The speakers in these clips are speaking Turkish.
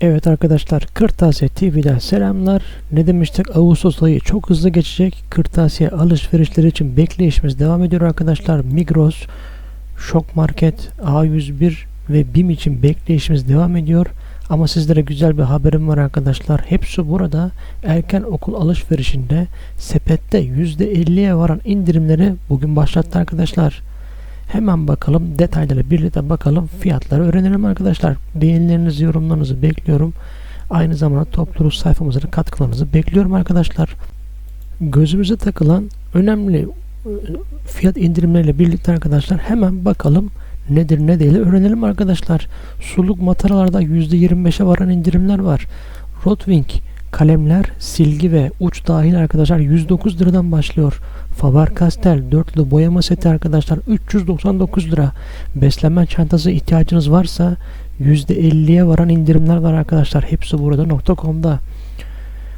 Evet arkadaşlar Kırtasiye TV'den selamlar. Ne demiştik Ağustos ayı çok hızlı geçecek. Kırtasiye alışverişleri için bekleyişimiz devam ediyor arkadaşlar. Migros, Şok Market, A101 ve BİM için bekleyişimiz devam ediyor. Ama sizlere güzel bir haberim var arkadaşlar. Hepsi burada erken okul alışverişinde sepette %50'ye varan indirimleri bugün başlattı arkadaşlar. Hemen bakalım detayları birlikte bakalım fiyatları öğrenelim arkadaşlar. Beğenilerinizi yorumlarınızı bekliyorum. Aynı zamanda topluluk sayfamıza da katkılarınızı bekliyorum arkadaşlar. Gözümüze takılan önemli e, fiyat indirimleriyle birlikte arkadaşlar hemen bakalım nedir ne değil öğrenelim arkadaşlar. Suluk mataralarda %25'e varan indirimler var. Rotwing kalemler, silgi ve uç dahil arkadaşlar 109 liradan başlıyor. Faber-Castell dörtlü boyama seti arkadaşlar 399 lira. Beslenme çantası ihtiyacınız varsa %50'ye varan indirimler var arkadaşlar. Hepsi burada .com'da.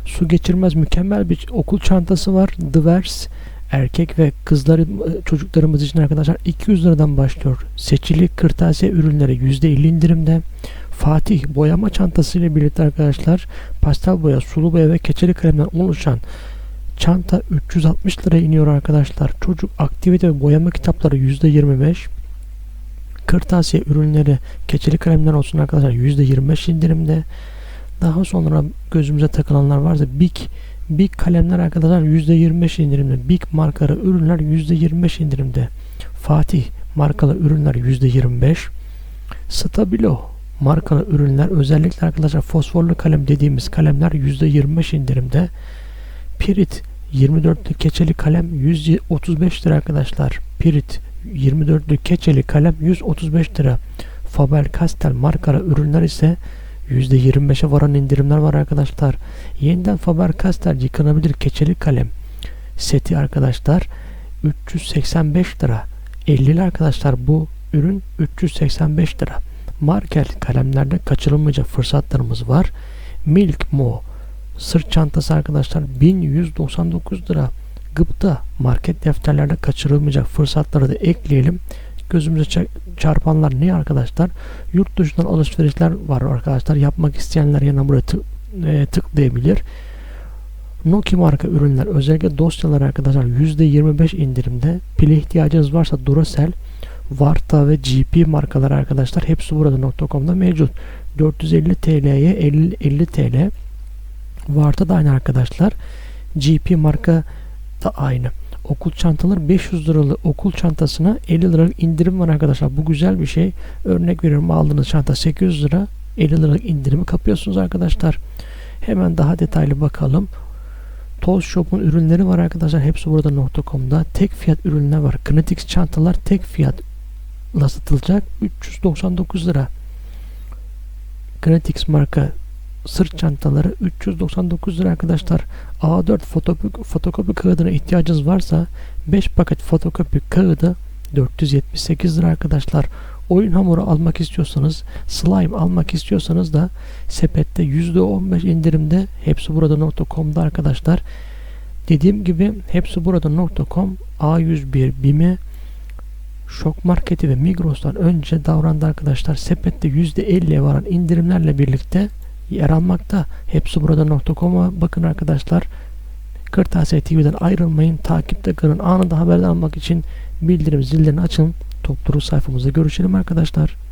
Su geçirmez mükemmel bir okul çantası var. Divers erkek ve kızları çocuklarımız için arkadaşlar 200 liradan başlıyor. Seçili kırtasiye ürünleri %50 indirimde. Fatih boyama çantası ile birlikte arkadaşlar pastel boya, sulu boya ve keçeli kalemden oluşan çanta 360 liraya iniyor arkadaşlar. Çocuk aktivite ve boyama kitapları %25. Kırtasiye ürünleri, keçeli kalemler olsun arkadaşlar %25 indirimde. Daha sonra gözümüze takılanlar varsa Big Big kalemler arkadaşlar %25 indirimde. Big markalı ürünler %25 indirimde. Fatih markalı ürünler %25. Stabilo markalı ürünler özellikle arkadaşlar fosforlu kalem dediğimiz kalemler %25 indirimde. Pirit 24'lü keçeli kalem 135 lira arkadaşlar. Pirit 24'lü keçeli kalem 135 lira. Faber-Castell markalı ürünler ise %25'e varan indirimler var arkadaşlar. Yeniden Faber-Castell yıkanabilir keçeli kalem seti arkadaşlar 385 lira. 50 lira arkadaşlar bu ürün 385 lira. Markel kalemlerde kaçırılmayacak fırsatlarımız var. Milk Mo sırt çantası arkadaşlar 1199 lira. Gıpta market defterlerde kaçırılmayacak fırsatları da ekleyelim. Gözümüze çarpanlar ne arkadaşlar? Yurt dışından alışverişler var arkadaşlar. Yapmak isteyenler yana buraya tık, e, tıklayabilir. Nokia marka ürünler özellikle dosyalar arkadaşlar %25 indirimde. Pile ihtiyacınız varsa Duracell, Varta ve GP markalar arkadaşlar hepsi burada .com'da mevcut. 450 TL'ye 50, 50 TL. Varta da aynı arkadaşlar. GP marka da aynı. Okul çantaları 500 liralık okul çantasına 50 liralık indirim var arkadaşlar. Bu güzel bir şey. Örnek veriyorum aldığınız çanta 800 lira 50 liralık indirimi kapıyorsunuz arkadaşlar. Hemen daha detaylı bakalım. Toz Shop'un ürünleri var arkadaşlar. Hepsi burada .com'da. Tek fiyat ürünler var. Kinetix çantalar tek fiyatla satılacak. 399 lira. Kinetix marka sırt çantaları 399 lira arkadaşlar. A4 fotokopi, fotokopi kağıdına ihtiyacınız varsa 5 paket fotokopi kağıdı 478 lira arkadaşlar. Oyun hamuru almak istiyorsanız, slime almak istiyorsanız da sepette %15 indirimde hepsi burada.com'da arkadaşlar. Dediğim gibi hepsi burada.com, A101, BİM'e, Şok Marketi ve Migros'tan önce davrandı arkadaşlar. Sepette %50'ye varan indirimlerle birlikte yer almakta. Hepsi burada.com'a bakın arkadaşlar. Kırtasiye TV'den ayrılmayın. Takipte kalın. Anında haberdar almak için bildirim zillerini açın. Topluluk sayfamızda görüşelim arkadaşlar.